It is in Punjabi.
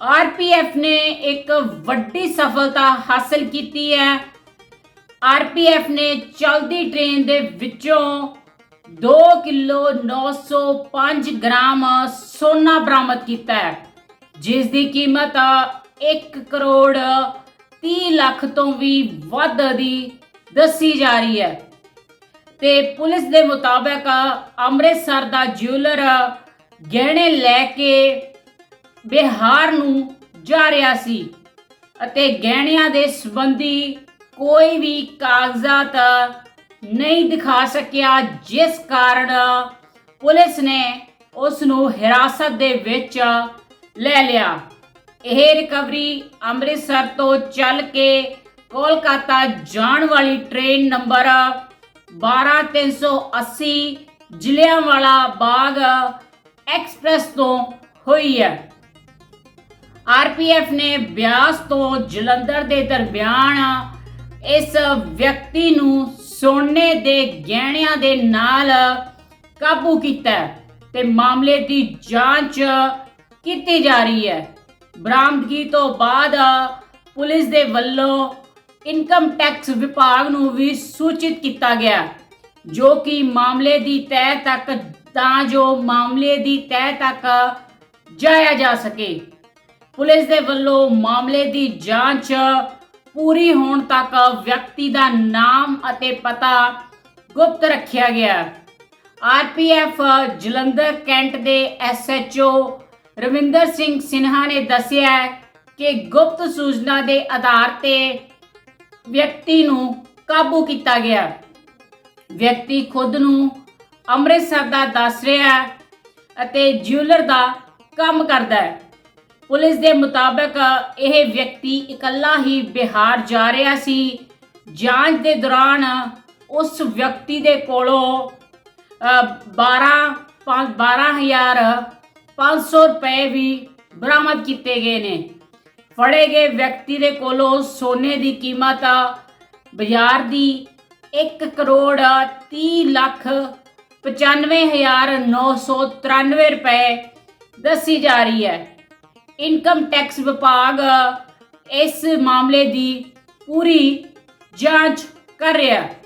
ਆਰਪੀਐਫ ਨੇ ਇੱਕ ਵੱਡੀ ਸਫਲਤਾ ਹਾਸਲ ਕੀਤੀ ਹੈ। ਆਰਪੀਐਫ ਨੇ ਚਲਦੀ ਟ੍ਰੇਨ ਦੇ ਵਿੱਚੋਂ 2 ਕਿਲੋ 905 ਗ੍ਰਾਮ ਸੋਨਾ ਬਰਾਮਦ ਕੀਤਾ ਹੈ, ਜਿਸ ਦੀ ਕੀਮਤ 1 ਕਰੋੜ 30 ਲੱਖ ਤੋਂ ਵੀ ਵੱਧ ਦੀ ਦੱਸੀ ਜਾ ਰਹੀ ਹੈ। ਤੇ ਪੁਲਿਸ ਦੇ ਮੁਤਾਬਕ ਅੰਮ੍ਰਿਤਸਰ ਦਾ ਜਿਊਲਰ ਗਹਿਣੇ ਲੈ ਕੇ ਬਿਹਾਰ ਨੂੰ ਜਾ ਰਿਹਾ ਸੀ ਅਤੇ ਗਹਿਣਿਆਂ ਦੇ ਸੰਬੰਧੀ ਕੋਈ ਵੀ ਕਾਗਜ਼ਾਤ ਨਹੀਂ ਦਿਖਾ ਸਕਿਆ, ਜਿਸ ਕਾਰਨ ਪੁਲਿਸ ਨੇ ਉਸ ਨੂੰ ਹਿਰਾਸਤ ਦੇ ਵਿੱਚ ਲੈ ਲਿਆ। ਇਹ ਰਿਕਵਰੀ ਅੰਮ੍ਰਿਤਸਰ ਤੋਂ ਚੱਲ ਕੇ ਕੋਲਕਾਤਾ ਜਾਣ ਵਾਲੀ train number 12380 Jallianwala Bagh express ਤੋਂ ਹੋਈ ਹੈ। ਆਰਪੀਐਫ ਨੇ ਬਿਆਸ ਤੋਂ ਜਲੰਧਰ ਦੇ ਦਰਮਿਆਨ ਇਸ ਵਿਅਕਤੀ ਨੂੰ ਸੋਨੇ ਦੇ ਗਹਿਣਿਆਂ ਦੇ ਨਾਲ ਕਾਬੂ ਕੀਤਾ ਹੈ ਤੇ ਮਾਮਲੇ ਦੀ ਜਾਂਚ ਕੀਤੀ ਜਾ ਰਹੀ ਹੈ। ਬਰਾਮਦਗੀ ਤੋਂ ਬਾਅਦ ਪੁਲਿਸ ਦੇ ਵੱਲੋਂ ਇਨਕਮ ਟੈਕਸ ਵਿਭਾਗ ਨੂੰ ਵੀ ਸੂਚਿਤ ਕੀਤਾ ਗਿਆ, ਜੋ ਕਿ ਮਾਮਲੇ ਦੀ ਤਹਿ ਤੱਕ ਤਾਂ ਜੋ ਮਾਮਲੇ ਦੀ ਤਹਿ ਤੱਕ ਜਾਇਆ ਜਾ ਸਕੇ। ਪੁਲਿਸ ਦੇ ਵੱਲੋਂ ਮਾਮਲੇ ਦੀ ਜਾਂਚ ਪੂਰੀ ਹੋਣ ਤੱਕ ਵਿਅਕਤੀ ਦਾ ਨਾਮ ਅਤੇ ਪਤਾ ਗੁਪਤ ਰੱਖਿਆ ਗਿਆ। ਆਰਪੀਐਫ ਜਲੰਧਰ ਕੈਂਟ ਦੇ ਐਸਐਚਓ ਰਵਿੰਦਰ ਸਿੰਘ ਸਿਨਹਾ ਨੇ ਦੱਸਿਆ ਕਿ ਗੁਪਤ ਸੂਚਨਾ ਦੇ ਆਧਾਰ ਤੇ ਵਿਅਕਤੀ ਨੂੰ ਕਾਬੂ ਕੀਤਾ ਗਿਆ। ਵਿਅਕਤੀ ਖੁਦ ਨੂੰ ਅੰਮ੍ਰਿਤਸਰ ਦਾ ਦੱਸ ਰਿਹਾ ਅਤੇ ਜਿਊਲਰ ਦਾ ਕੰਮ ਕਰਦਾ ਹੈ। ਪੁਲਿਸ ਦੇ ਮੁਤਾਬਕ ਇਹ ਵਿਅਕਤੀ ਇਕੱਲਾ ਹੀ ਬਿਹਾਰ ਜਾ ਰਿਹਾ ਸੀ। ਜਾਂਚ ਦੇ ਦੌਰਾਨ ਉਸ ਵਿਅਕਤੀ ਦੇ ਕੋਲੋਂ ਅ, 12 ਪੰਜ- 12500 ਰੁਪਏ ਵੀ ਬਰਾਮਦ ਕੀਤੇ ਗਏ ਨੇ। ਫੜੇ ਗਏ ਵਿਅਕਤੀ ਦੇ ਕੋਲੋਂ ਸੋਨੇ ਦੀ ਕੀਮਤ ਬਾਜ਼ਾਰ ਦੀ 1 ਕਰੋੜ 30 ਲੱਖ 95993 ਰੁਪਏ ਦੱਸੀ ਜਾ ਰਹੀ ਹੈ। ਇਨਕਮ ਟੈਕਸ ਵਿਭਾਗ ਇਸ ਮਾਮਲੇ ਦੀ ਪੂਰੀ ਜਾਂਚ ਕਰ ਰਿਹਾ ਹੈ।